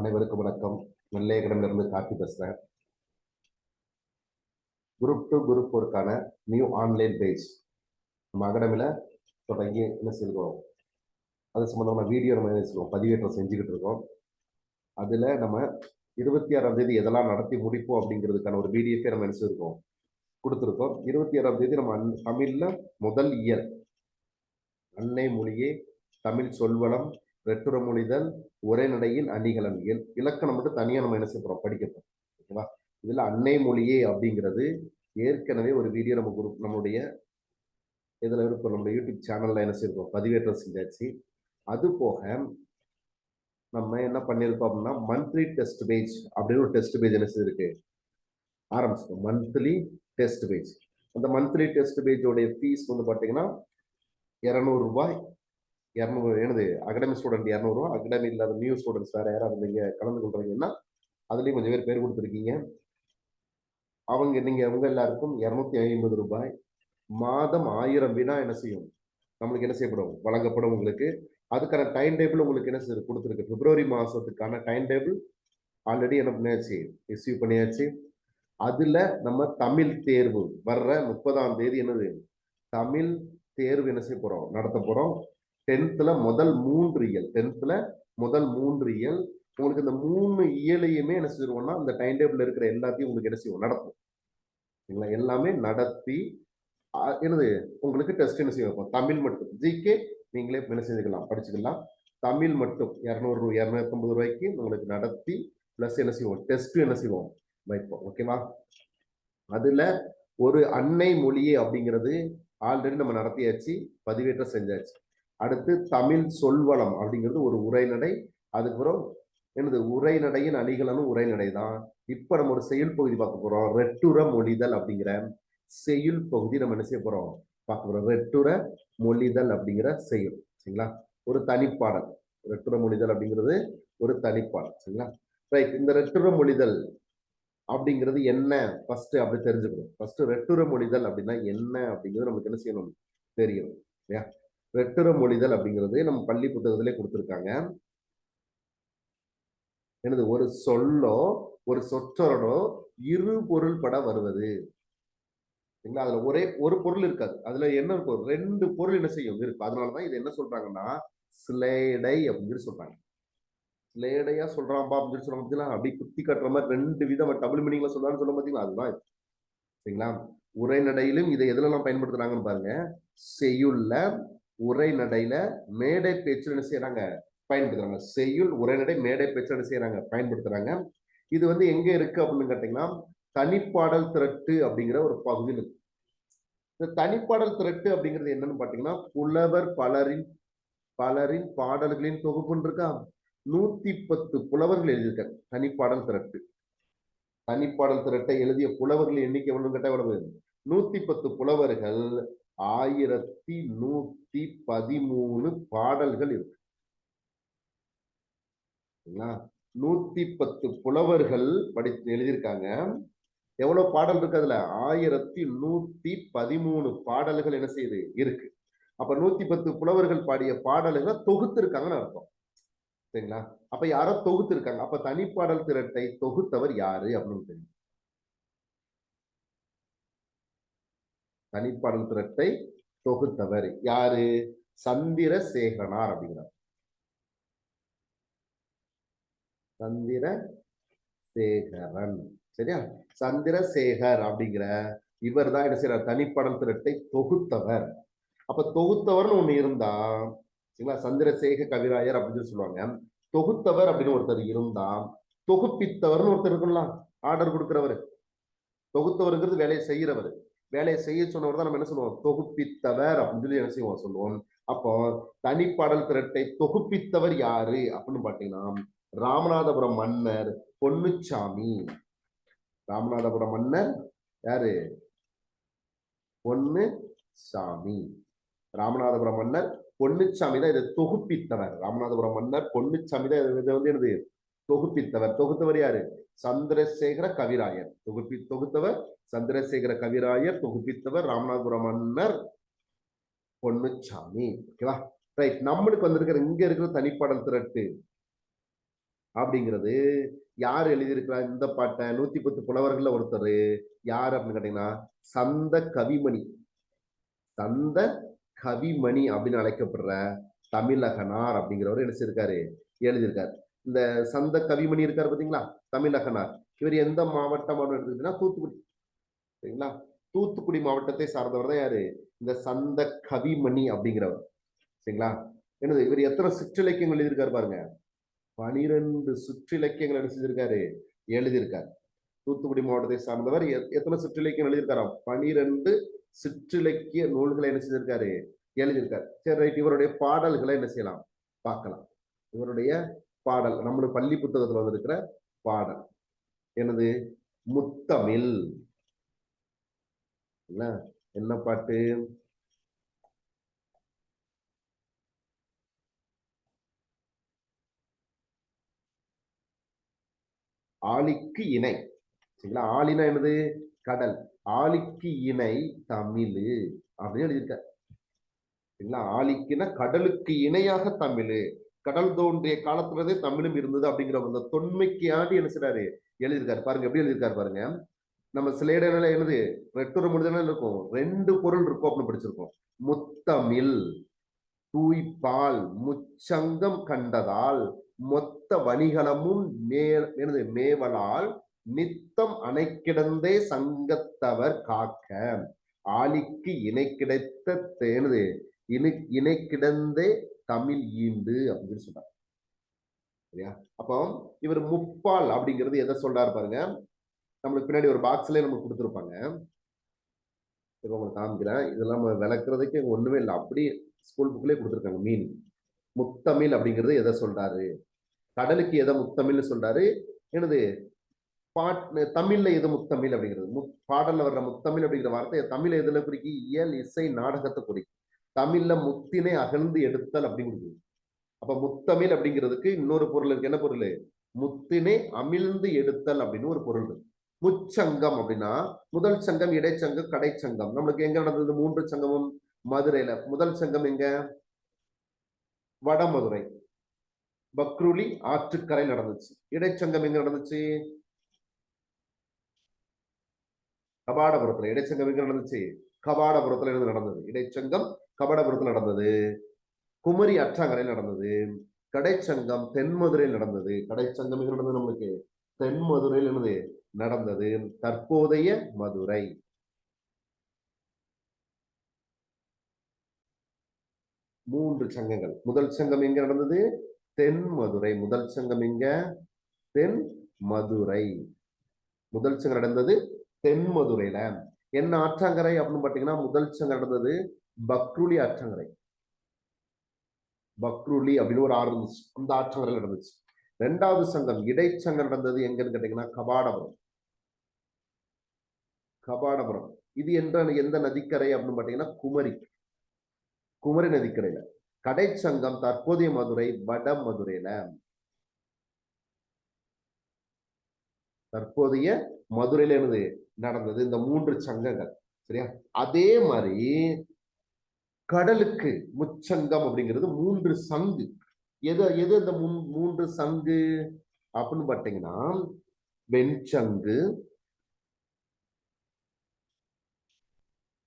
அனைவருக்கும் வணக்கம். நெல்லையகடம்ல இருந்து கார்த்தி பேசுகிறேன் குரூப் டூ குரூப் ஃபோருக்கான நியூ ஆன்லைன் பேஜ். நம்ம அகாடமியில் தொடங்கி என்ன செய்கிறோம் அது சம்மந்தமான வீடியோ நம்ம என்ன செய்வோம் பதிவேற்றம் செஞ்சுக்கிட்டு இருக்கோம். அதில் நம்ம இருபத்தி ஆறாம் தேதி எதெல்லாம் நடத்தி முடிப்போம் அப்படிங்கிறதுக்கான ஒரு பிடிஎஃபே நம்ம என்ன செய்யிருக்கோம் கொடுத்துருக்கோம். இருபத்தி ஆறாம் தேதி நம்ம அன் தமிழில் முதல் இயல். அன்னை மொழியே தமிழ் சொல்வளம் ரெட்டுரமொழிதல் மொழிதல் நடையில் அணிகலன். இல் இலக்கணம் மட்டும் தனியாக நம்ம என்ன செய்யறோம் படிக்கிறோம் ஓகேவா? இதில் அன்னை மொழியே அப்படிங்கிறது ஏற்கனவே ஒரு வீடியோ நம்ம குரூப் நம்மளுடைய இதில் இருக்கும் நம்ம யூடியூப் சேனலில் என்ன செய்யிருக்கோம் பதிவேற்றம் செஞ்சாச்சு. அது போக நம்ம என்ன பண்ணியிருக்கோம் அப்படின்னா மந்த்லி டெஸ்ட் பேஜ் அப்படின்னு ஒரு டெஸ்ட் பேஜ் என்ன செய்திருக்கு? ஆரம்பிச்சிருக்கோம். மந்த்லி டெஸ்ட் பேஜ் அந்த மந்த்லி டெஸ்ட் பேஜோடைய ஃபீஸ் வந்து பார்த்தீங்கன்னா இரநூறுபாய் இரநூறு எனது அகாடமி ஸ்டூடெண்ட் இரநூறுவா? அகாடமி இல்லாத நியூ ஸ்டூடெண்ட்ஸ் வேறு யாராவது நீங்கள் கலந்து கொள்றீங்கன்னா அதுலேயும் கொஞ்சம் பேர் பேர் கொடுத்துருக்கீங்க. அவங்க நீங்கள் அவங்க எல்லாருக்கும் இரநூத்தி ஐம்பது ரூபாய். மாதம் ஆயிரம் வினா என்ன செய்யும்? நம்மளுக்கு என்ன செய்யப்படும்? வழங்கப்படும் உங்களுக்கு. அதுக்கான டைம் டேபிள் உங்களுக்கு என்ன செய்ய கொடுத்துருக்கு? பிப்ரவரி மாதத்துக்கான டைம் டேபிள் ஆல்ரெடி என்ன பண்ணியாச்சு? ரிசீவ் பண்ணியாச்சு. அதில் நம்ம தமிழ் தேர்வு வர்ற முப்பதாம் தேதி என்னது? தமிழ் தேர்வு என்ன செய்ய போகிறோம் நடத்த போகிறோம் டென்த்தில் முதல் மூன்று இயல். டென்த்தில் முதல் மூன்று இயல். உங்களுக்கு இந்த மூணு இயலையுமே என்ன செய்வோம்னா அந்த டைம் டேபிள் இருக்கிற எல்லாத்தையும் உங்களுக்கு என்ன செய்வோம்? நடத்தும் சரிங்களா எல்லாமே நடத்தி என்னது? உங்களுக்கு டெஸ்ட் என்ன செய்வோம்? தமிழ் மட்டும். ஜிகே நீங்களே என்ன செஞ்சுக்கலாம்? படிச்சுக்கலாம். தமிழ் மட்டும். இரநூறு இரநூத்தம்பது ரூபாய்க்கு உங்களுக்கு நடத்தி ப்ளஸ் என்ன செய்வோம்? டெஸ்ட் என்ன செய்வோம்? வைப்போம். ஓகேவா அதுல ஒரு அன்னை மொழியே அப்படிங்கிறது ஆல்ரெடி நம்ம நடத்தியாச்சு பதிவேற்றம் செஞ்சாச்சு. அடுத்து தமிழ் சொல்வளம் அப்படிங்கிறது ஒரு உரைநடை. அதுக்கப்புறம் எனது உரைநடையின் அணிகலனும் உரைநடை தான் இப்போ நம்ம ஒரு செயல் பகுதி பார்க்க போகிறோம் ரெட்டுற மொழிதல் அப்படிங்கிற செயல் பகுதி நம்ம என்ன செய்ய போகிறோம் பார்க்க போகிறோம் ரெட்டுற மொழிதல் அப்படிங்கிற செயல். சரிங்களா? ஒரு தனிப்பாடல். ரெட்டுற மொழிதல் அப்படிங்கிறது ஒரு தனிப்பாடல். சரிங்களா? ரைட் இந்த ரெட்டுற மொழிதல் அப்படிங்கிறது என்ன? ஃபர்ஸ்ட் அப்படி தெரிஞ்சுக்கணும். ஃபர்ஸ்ட் ரெட்டுற மொழிதல் அப்படின்னா என்ன அப்படிங்கிறது நமக்கு என்ன செய்யணும்? தெரியும். இல்லையா? வெட்டுற மொழிதல் அப்படிங்கிறது நம்ம பள்ளி புத்தகத்திலே கொடுத்துருக்காங்க. எனது ஒரு சொல்லோ ஒரு சொற்றொடோ இரு பொருள் பட வருவது. சரிங்களா அதுல ஒரே ஒரு பொருள் இருக்காது. அதுல என்ன இருக்கும் ரெண்டு பொருள் என்ன செய்யும்? இருக்கு. அதனாலதான் இது என்ன சொல்றாங்கன்னா ஸ்லேடை அப்படின்னு சொல்றாங்க. சிலேடையா சொல்றான்பா அப்படின்னு சொல்றாங்க. பார்த்தீங்களா அப்படி குத்தி கட்டுற மாதிரி ரெண்டு விதம் டபுள் மீனிங்ல சொல்றான்னு சொல்ல பார்த்தீங்களா அதுதான் சரிங்களா? உரைநடையிலும் இதை எதுல பயன்படுத்துறாங்கன்னு பாருங்க. செய்யுள்ள உரைநடையில மேடை பேச்சு என்ன செய்யறாங்க பயன்படுத்துறாங்க. செய்யுள் உரைநடை மேடை பேச்சு என்ன செய்யறாங்க பயன்படுத்துறாங்க. இது வந்து எங்க இருக்கு அப்படின்னு கேட்டீங்கன்னா தனிப்பாடல் திரட்டு அப்படிங்கிற ஒரு பகுதியில் இருக்கு. இந்த தனிப்பாடல் திரட்டு அப்படிங்கிறது என்னன்னு பாத்தீங்கன்னா புலவர் பலரின் பலரின் பாடல்களின் தொகுப்புன்னு இருக்கா? நூத்தி பத்து புலவர்கள் எழுதியிருக்காங்க. தனிப்பாடல் திரட்டு. தனிப்பாடல் திரட்டை எழுதிய புலவர்கள் எண்ணிக்கை எவ்வளவு கேட்டா எவ்வளவு? நூத்தி பத்து புலவர்கள் ஆயிரத்தி நூத்தி பதிமூணு பாடல்கள் இருக்கு. நூத்தி பத்து புலவர்கள் படித்து எழுதியிருக்காங்க. எவ்வளவு பாடல் இருக்கு அதுல? ஆயிரத்தி நூத்தி பதிமூணு பாடல்கள் என்ன செய்யுது இருக்கு. அப்ப நூத்தி பத்து புலவர்கள் பாடிய பாடல்களை தொகுத்து இருக்காங்கன்னு அர்த்தம். சரிங்களா? அப்ப யாரோ தொகுத்து இருக்காங்க அப்ப தனிப்பாடல் திரட்டை தொகுத்தவர் யாரு? அப்படின்னு தெரியும். தனிப்பாடல் திரட்டை தொகுத்தவர். யாரு? சந்திரசேகரனார் அப்படிங்கிறார். சந்திர சேகரன் சரியா? சந்திரசேகர் அப்படிங்கிற இவர் தான் என்ன செய்யறார் தனிப்படல் திரட்டை தொகுத்தவர். அப்ப தொகுத்தவர்னு ஒண்ணு இருந்தா சரிங்களா? சந்திரசேகர் கவிராயர் அப்படின்னு சொல்லுவாங்க. தொகுத்தவர் அப்படின்னு ஒருத்தர் இருந்தா தொகுப்பித்தவர்னு ஒருத்தர் இருக்கும்ல ஆர்டர் கொடுக்கிறவர். தொகுத்தவருங்கிறது வேலையை செய்யறவர். வேலையை செய்ய சொன்னவர் தான் நம்ம என்ன சொல்லுவோம்? தொகுப்பித்தவர் அப்படின்னு சொல்லி என்ன செய்வோம்? சொல்லுவோம். அப்போ தனிப்பாடல் திரட்டை தொகுப்பித்தவர் யாரு? அப்படின்னு பாத்தீங்கன்னா ராமநாதபுரம் மன்னர் பொன்னுச்சாமி. ராமநாதபுரம் மன்னர் யாரு? பொன்னு சாமி ராமநாதபுரம் மன்னர் பொன்னுச்சாமி தான் இதை தொகுப்பித்தவர். ராமநாதபுரம் மன்னர் பொன்னுச்சாமி தான் இதை வந்து என்னது? தொகுப்பித்தவர். தொகுத்தவர் யாரு? சந்திரசேகர கவிராயர். தொகுப்பி தொகுத்தவர் சந்திரசேகர கவிராயர் தொகுப்பித்தவர் ராமநாதபுரம் மன்னர் பொன்னுச்சாமி. ஓகேவா ரைட் நம்மளுக்கு வந்திருக்கிற இங்க இருக்கிற தனிப்பாடல் திரட்டு அப்படிங்கிறது யார் எழுதியிருக்கிறா? இந்த பாட்டை நூத்தி பத்து புலவர்கள்ல ஒருத்தர். யார் அப்படின்னு கேட்டீங்கன்னா சந்த கவிமணி. சந்த கவிமணி அப்படின்னு அழைக்கப்படுற தமிழகனார் அப்படிங்கிறவர் எழுதியிருக்காரு எழுதியிருக்காரு. இந்த சந்த கவிமணி இருக்காரு பார்த்தீங்களா தமிழகனார் இவர் எந்த மாவட்டம் அப்படின்னு எடுத்துக்கிட்டீங்கன்னா தூத்துக்குடி. சரிங்களா? தூத்துக்குடி மாவட்டத்தை சார்ந்தவர் தான் யாரு? இந்த சந்த கவிமணி அப்படிங்கிறவர். சரிங்களா? என்னது இவர் எத்தனை சிற்றிலக்கியங்கள் எழுதியிருக்காரு பாருங்க. பனிரெண்டு சிற்றிலக்கியங்கள் என்ன செஞ்சிருக்காரு? எழுதியிருக்காரு. தூத்துக்குடி மாவட்டத்தை சார்ந்தவர் எத்- எத்தனை சிற்றிலக்கியம் எழுதியிருக்காராம் பனிரெண்டு சிற்றிலக்கிய நூல்களை என்ன செஞ்சிருக்காரு? எழுதியிருக்காரு. சரி ரைட். இவருடைய பாடல்களை என்ன செய்யலாம்? பார்க்கலாம். இவருடைய பாடல் நம்மளுடைய பள்ளி புத்தகத்துல வந்திருக்கிற பாடல். எனது முத்தமிழ். இல்ல என்ன பாட்டு? ஆலிக்கு இணை. சரிங்களா? ஆலினா என்னது? கடல். ஆலிக்கு இணை தமிழ். அப்படின்னு எழுதியிருக்க. சரிங்களா? ஆலிக்குனா கடலுக்கு இணையாக தமிழ். கடல் தோன்றிய காலத்துலதே தமிழும் இருந்தது அப்படிங்கிற அந்த தொன்மைக்காண்டி என்ன செய்றாரு? எழுதியிருக்காரு. பாருங்க எப்படி எழுதியிருக்காரு பாருங்க. நம்ம சில இடங்கள்ல என்னது? ரெட்டுரை முடிதான இருக்கும். ரெண்டு பொருள் இருக்கும் அப்படின்னு படிச்சிருக்கோம். முத்தமிழ் தூய்பால் முச்சங்கம் கண்டதால் மொத்த வணிகலமும் மே எனது மேவலால் நித்தம் அணைக்கிடந்தே சங்கத்தவர் காக்க ஆலிக்கு இணை கிடைத்த தேனது இணை இணை கிடந்தே தமிழ் ஈண்டு அப்படின்னு சொல்றாரு சரியா? அப்போ இவர் முப்பால் அப்படிங்கிறது எதை சொல்றாரு பாருங்க? நம்மளுக்கு பின்னாடி ஒரு பாக்ஸ்லயே நமக்கு கொடுத்துருப்பாங்க. இப்போ உங்களுக்கு காமிக்கிறேன். இதெல்லாம் நம்ம விளக்குறதுக்கு ஒன்றுமே ஒண்ணுமே இல்லை. அப்படியே ஸ்கூல் புக்லேயே கொடுத்துருக்காங்க மீன். முத்தமிழ் அப்படிங்கிறது எதை சொல்றாரு? கடலுக்கு எதை முத்தமிழ்னு சொல்றாரு? என்னது? பாட் தமிழ்ல எது முத்தமிழ் அப்படிங்கிறது? முத் பாடல்ல வர்ற முத்தமிழ் அப்படிங்கிற வார்த்தை தமிழ் எதுல குறிக்கி? இயல் இசை நாடகத்தை குறிக்கும் தமிழ்ல முத்தினை அகழ்ந்து எடுத்தல் அப்படிங்கிறது. அப்ப முத்தமிழ் அப்படிங்கிறதுக்கு இன்னொரு பொருள் இருக்கு. என்ன பொருள்? முத்தினை அமிழ்ந்து எடுத்தல் அப்படின்னு ஒரு பொருள் இருக்கு. முச்சங்கம் அப்படின்னா முதல் சங்கம் இடைச்சங்கம் கடைச்சங்கம். நம்மளுக்கு எங்க நடந்தது? மூன்று சங்கமும் மதுரையில. முதல் சங்கம் எங்க? வடமதுரை. பக்ருலி ஆற்றுக்கரை நடந்துச்சு. இடைச்சங்கம் எங்க நடந்துச்சு? கபாடபுரத்துல இடைச்சங்கம் எங்க நடந்துச்சு? கபாடபுரத்துல இருந்து நடந்தது. இடைச்சங்கம் கபடபுரத்தில் நடந்தது. குமரி அற்றாங்கரையில் நடந்தது. கடைச்சங்கம் தென்மதுரையில் நடந்தது. கடைச்சங்கம் நடந்தது நம்மளுக்கு? தென்மதுரையில் என்னது? நடந்தது. தற்போதைய மதுரை. மூன்று சங்கங்கள். முதல் சங்கம் எங்க நடந்தது? தென் மதுரை முதல் சங்கம் எங்க? தென் மதுரை முதல் சங்கம் நடந்தது தென் மதுரையில என்ன ஆற்றாங்கரை அப்படின்னு பாத்தீங்கன்னா முதல் சங்கம் நடந்தது பக்ருலி ஆற்றங்கரை பக்ருலி அப்படின்னு ஒரு ஆறு இருந்துச்சு அந்த ஆற்றங்கரையில் நடந்துச்சு. ரெண்டாவது சங்கம் இடைச்சங்கம் நடந்தது எங்கன்னு கேட்டீங்கன்னா கபாடபுரம். கபாடபுரம். இது என்ற எந்த நதிக்கரை அப்படின்னு பார்த்தீங்கன்னா குமரி. குமரி நதிக்கரையில. கடைச்சங்கம் தற்போதைய மதுரை வட மதுரையில. தற்போதைய மதுரையில இருந்து நடந்தது. இந்த மூன்று சங்கங்கள். சரியா? அதே மாதிரி கடலுக்கு முச்சங்கம் அப்படிங்கிறது மூன்று சங்கு. எது எது அந்த மூன்று சங்கு? அப்படின்னு பார்த்தீங்கன்னா வெண்சங்கு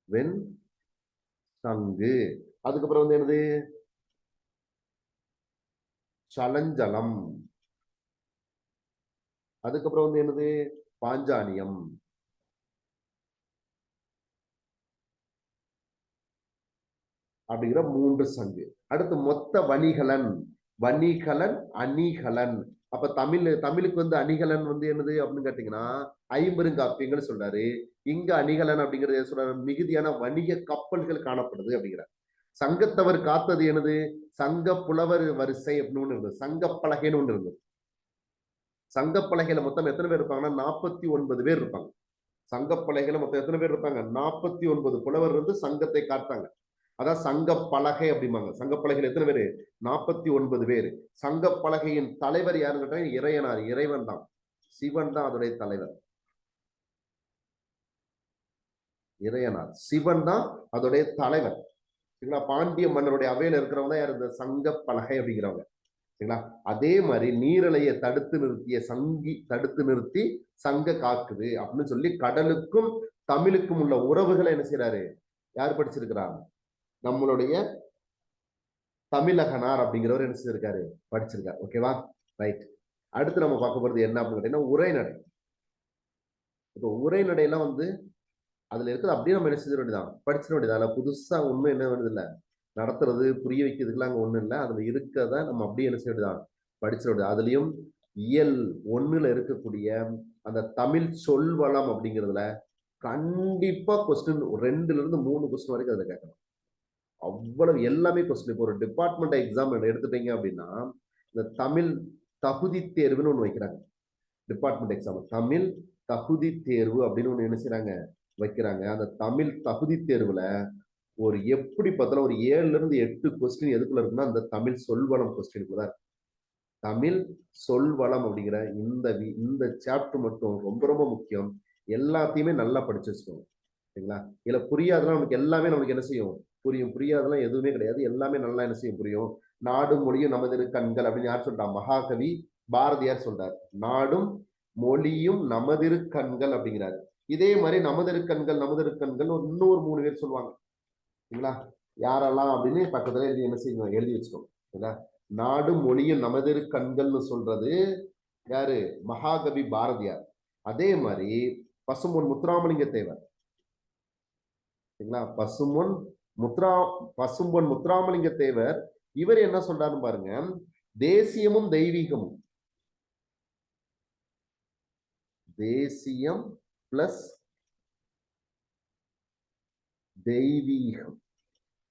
வெண் சங்கு அதுக்கப்புறம் வந்து என்னது? சலஞ்சலம். அதுக்கப்புறம் வந்து என்னது? பாஞ்சானியம் அப்படிங்கிற மூன்று சங்கு. அடுத்து மொத்த வணிகலன் வணிகலன் அணிகலன். அப்ப தமிழ் தமிழுக்கு வந்து அணிகலன் வந்து என்னது அப்படின்னு கேட்டீங்கன்னா ஐம்பெருங்காப்பியங்கள் சொல்றாரு. இங்க அணிகலன் அப்படிங்கிறது சொல்றாரு? மிகுதியான வணிக கப்பல்கள் காணப்படுது அப்படிங்கிறார். சங்கத்தவர் காத்தது என்னது? சங்க புலவர் வரிசை அப்படின்னு ஒண்ணு இருந்தது. சங்க பலகைன்னு ஒண்ணு இருந்தது. சங்க பலகையில மொத்தம் எத்தனை பேர் இருப்பாங்கன்னா நாற்பத்தி ஒன்பது பேர் இருப்பாங்க. சங்க பலகையில மொத்தம் எத்தனை பேர் இருப்பாங்க? நாற்பத்தி ஒன்பது புலவர் வந்து சங்கத்தை காத்தாங்க. அதான் சங்க பலகை அப்படிம்பாங்க. சங்க பலகையில் எத்தனை பேர்? நாற்பத்தி ஒன்பது பேர். சங்க பலகையின் தலைவர் யாருன்னு கேட்டாங்க இறையனார். இறைவன் தான். சிவன் தான் அதோடைய தலைவர். இறையனார். சிவன் தான் அதோடைய தலைவர். சரிங்களா? பாண்டிய மன்னருடைய அவையில இருக்கிறவங்க தான் யார்? இந்த சங்க பலகை அப்படிங்கிறவங்க. சரிங்களா? அதே மாதிரி நீரலையை தடுத்து நிறுத்திய சங்கி தடுத்து நிறுத்தி சங்க காக்குது அப்படின்னு சொல்லி கடலுக்கும் தமிழுக்கும் உள்ள உறவுகளை என்ன செய்யறாரு யார் படிச்சிருக்கிறாங்க? நம்மளுடைய தமிழகனார் அப்படிங்கிறவர் என்ன செஞ்சிருக்காரு? படிச்சிருக்காரு. ஓகேவா ரைட் அடுத்து நம்ம பார்க்க போறது என்ன அப்படின்னு கேட்டீங்கன்னா உரைநடை இப்போ உரைநடையெல்லாம் வந்து அதுல இருக்கிறது அப்படியே நம்ம என்ன செஞ்சிட வேண்டியதான் படிச்சிட வேண்டியதான் அதில் புதுசா ஒண்ணும் என்ன வேண்டியது இல்லை நடத்துறது புரிய வைக்கிறதுக்குலாம் அங்கே ஒண்ணும் இல்லை. அதுல இருக்கிறத நம்ம அப்படியே என்ன செய்ய வேண்டியதான் படிச்சிட வேண்டியது. அதுலயும் இயல் ஒண்ணுல இருக்கக்கூடிய அந்த தமிழ் சொல்வளம் அப்படிங்கிறதுல கண்டிப்பா கொஸ்டின் ரெண்டுல இருந்து மூணு கொஸ்டின் வரைக்கும் அதில் கேட்கணும். அவ்வளவு எல்லாமே கொஸ்டின் இப்போ ஒரு டிபார்ட்மெண்ட் எக்ஸாம் எடுத்துட்டீங்க அப்படின்னா இந்த தமிழ் தகுதி தேர்வுன்னு ஒன்று வைக்கிறாங்க. டிபார்ட்மெண்ட் எக்ஸாம் தமிழ் தகுதி தேர்வு அப்படின்னு ஒன்று என்ன செய்கிறாங்க வைக்கிறாங்க. அந்த தமிழ் தகுதி தேர்வில் ஒரு எப்படி பார்த்தாலும் ஒரு ஏழுலேருந்து எட்டு கொஸ்டின் எதுக்குள்ள இருக்குன்னா அந்த தமிழ் சொல்வளம் கொஸ்டினுக்குள்ள தான் தமிழ் சொல்வளம் அப்படிங்கிற இந்த வி- இந்த சாப்டர் மட்டும் ரொம்ப ரொம்ப முக்கியம். எல்லாத்தையுமே நல்லா படிச்சு வச்சுக்கோங்க. சரிங்களா? இதில் புரியாதெல்லாம் நமக்கு எல்லாமே நமக்கு என்ன செய்யும்? புரியும். புரியாதெல்லாம் எதுவுமே கிடையாது. எல்லாமே நல்லா என்ன செய்யும்? புரியும். நாடும் மொழியும் நமது கண்கள் அப்படின்னு யார் சொல்றா? மகாகவி பாரதியார் சொல்றார். நாடும் மொழியும் நமதிரு கண்கள் அப்படிங்கிறாரு. இதே மாதிரி நமதிரு கண்கள் நமதிரு கண்கள் ஒரு இன்னொரு மூணு பேர் சொல்லுவாங்க. சரிங்களா யாரெல்லாம் அப்படின்னு பக்கத்துல எழுதி என்ன செய்யணும் எழுதி வச்சுக்கோங்க. சரிங்களா? நாடும் மொழியும் நமதிரு கண்கள்னு சொல்றது யாரு? மகாகவி பாரதியார். அதே மாதிரி பசுமொன் முத்துராமலிங்க தேவர். சரிங்களா? பசுமொன் முத்ரா பசும்பொன் முத்துராமலிங்க தேவர் இவர் என்ன சொல்றாரு பாருங்க. தேசியமும் தெய்வீகமும். தேசியம் பிளஸ் தெய்வீகம்.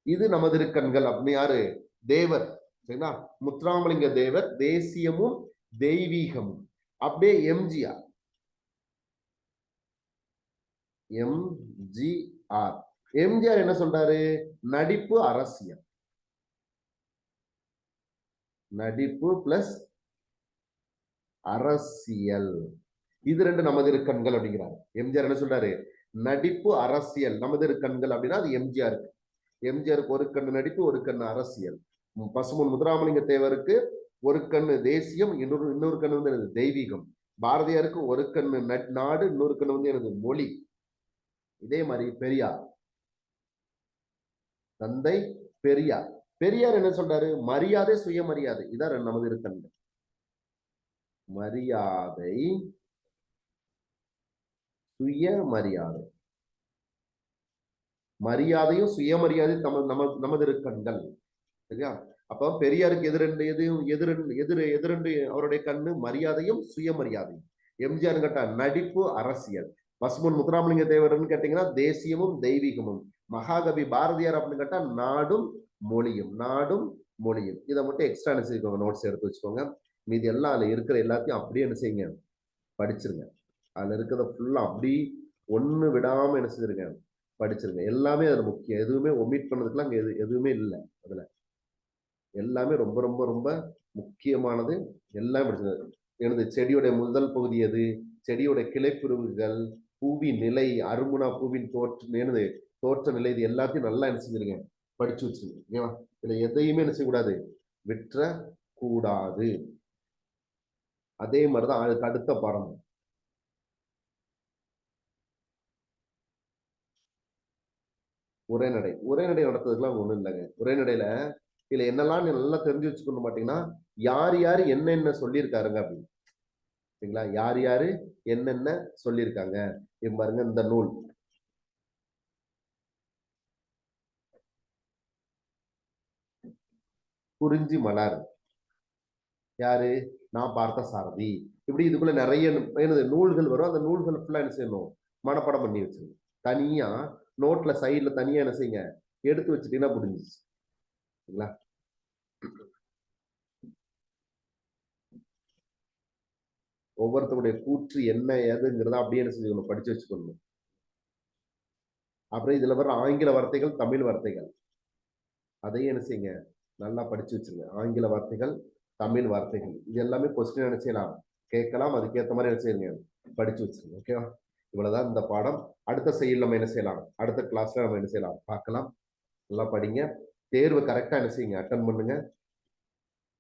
இது நமது கண்கள் அப்படின்னு யாரு? தேவர். சரிங்களா? முத்துராமலிங்க தேவர் தேசியமும் தெய்வீகமும். அப்படியே எம்ஜிஆர் எம்ஜிஆர் எம்ஜிஆர் என்ன சொல்றாரு? நடிப்பு அரசியல். நடிப்பு பிளஸ் அரசியல். இது ரெண்டு நமது கண்கள் அப்படிங்கிறாரு. எம்ஜிஆர் என்ன சொல்றாரு? நடிப்பு அரசியல். நமது கண்கள் அப்படின்னா அது எம்ஜிஆருக்கு. எம்ஜிஆருக்கு ஒரு கண்ணு நடிப்பு ஒரு கண்ணு அரசியல். பசுமன் முதுராமலிங்க தேவருக்கு ஒரு கண்ணு தேசியம் இன்னொரு இன்னொரு கண்ணு வந்து எனது தெய்வீகம். பாரதியாருக்கு ஒரு கண்ணு நட்- நாடு இன்னொரு கண்ணு வந்து எனது மொழி. இதே மாதிரி பெரியார். தந்தை பெரியார். பெரியார் என்ன சொல்றாரு? மரியாதை சுயமரியாதை. இதான் நமது இருக்கண்கள் மரியாதை சுயமரியாதை. மரியாதையும் சுயமரியாதை தம நம நமது இருக்கண்கள் சரியா? அப்ப பெரியாருக்கு எதிரெண்டு எதையும் எதிரெண்டு எதிர் எதிரெண்டு அவருடைய கண்ணு? மரியாதையும் சுயமரியாதையும். எம்ஜிஆர் கேட்டா நடிப்பு அரசியல். பசுமன் முத்துராமலிங்க தேவர்னு கேட்டீங்கன்னா தேசியமும் தெய்வீகமும். மகாகவி பாரதியார் அப்படின்னு கேட்டா நாடும் மொழியும் நாடும் மொழியும். இதை மட்டும் எக்ஸ்ட்ரா என்ன செஞ்சுக்கோங்க நோட்ஸ் எடுத்து வச்சுக்கோங்க. மீதி எல்லாம் அதுல இருக்கிற எல்லாத்தையும் அப்படியே என்ன செய்யுங்க? படிச்சிருங்க. அதுல இருக்கிறத ஃபுல்லா அப்படி ஒண்ணு விடாம என்ன செஞ்சிருங்க? படிச்சிருங்க. எல்லாமே அது முக்கியம். எதுவுமே ஒமிட் பண்ணதுக்குலாம் அங்கே எது எதுவுமே இல்லை அதுல. எல்லாமே ரொம்ப ரொம்ப ரொம்ப முக்கியமானது. எல்லாம் படிச்சிருங்க. எனது செடியுடைய முதல் பகுதி எது? செடியோட கிளைப்பிரிவுகள் பூவின் நிலை அருமுனா பூவின் தோற்று எனது தோற்ற நிலை இது எல்லாத்தையும் நல்லா என்ன செஞ்சிருங்க? படிச்சு வச்சிருங்க. ஓகேவா? இதுல எதையுமே என்ன செய்யக்கூடாது? விற்ற கூடாது அதே மாதிரிதான் அதுக்கு அடுத்த பாடம். உரைநடை. உரைநடை நடத்துறதுக்குலாம் ஒண்ணும் இல்லைங்க. உரைநடையில இதுல என்னெல்லாம் நல்லா தெரிஞ்சு வச்சுக்கணும் பாத்தீங்கன்னா யார் யார் என்னென்ன சொல்லியிருக்காருங்க அப்படின்னு. சரிங்களா? யார் யாரு என்னென்ன சொல்லியிருக்காங்க? இப்ப பாருங்க இந்த நூல். குறிஞ்சி மலர். யாரு? நான் பார்த்த சாரதி இப்படி இதுக்குள்ள நிறைய என்னது நூல்கள் வரும். அந்த நூல்கள் ஃபுல்லா என்ன செய்யணும்? மனப்பாடம் பண்ணி வச்சிருங்க தனியா நோட்ல சைடுல தனியா என்ன செய்யுங்க? எடுத்து வச்சுட்டீங்கன்னா புரிஞ்சிச்சு சரிங்களா? ஒவ்வொருத்தருடைய கூற்று என்ன ஏதுங்கிறத அப்படியே என்ன செஞ்சுக்கணும் படிச்சு வச்சுக்கணும். அப்புறம் இதுல வர ஆங்கில வார்த்தைகள் தமிழ் வார்த்தைகள். அதையும் என்ன செய்யுங்க? நல்லா படிச்சு வச்சிருங்க. ஆங்கில வார்த்தைகள் தமிழ் வார்த்தைகள் இது எல்லாமே கொஸ்டின் என்ன செய்யலாம் கேட்கலாம். அதுக்கேற்ற மாதிரி என்ன செய்யுங்க படிச்சு வச்சிருங்க ஓகேவா இவ்வளவுதான் இந்த பாடம். அடுத்த செயல் நம்ம என்ன செய்யலாம்? அடுத்த கிளாஸ்ல நம்ம என்ன செய்யலாம்? பார்க்கலாம். நல்லா படிங்க. தேர்வு கரெக்டா என்ன செய்யுங்க? அட்டன் பண்ணுங்க.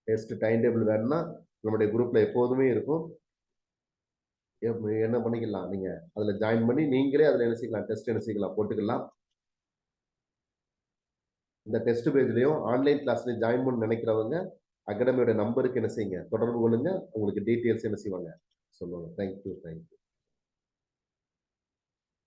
டெஸ்ட் டைம் டேபிள் வேணும்னா நம்முடைய குரூப்ல எப்போதுமே இருக்கும். என்ன பண்ணிக்கலாம் நீங்க? அதுல ஜாயின் பண்ணி நீங்களே அதுல என்ன செய்யலாம்? டெஸ்ட் என்ன செய்யலாம்? போட்டுக்கலாம். இந்த டெஸ்ட் பேஜ்லையும் ஆன்லைன் கிளாஸ்ல ஜாயின் பண்ண நினைக்கிறவங்க அகாடமியோட நம்பருக்கு என்ன செய்யுங்க? தொடர்பு கொள்ளுங்க. உங்களுக்கு டீட்டெயில்ஸ் என்ன செய்வாங்க? சொல்லுவாங்க. Thank you thank you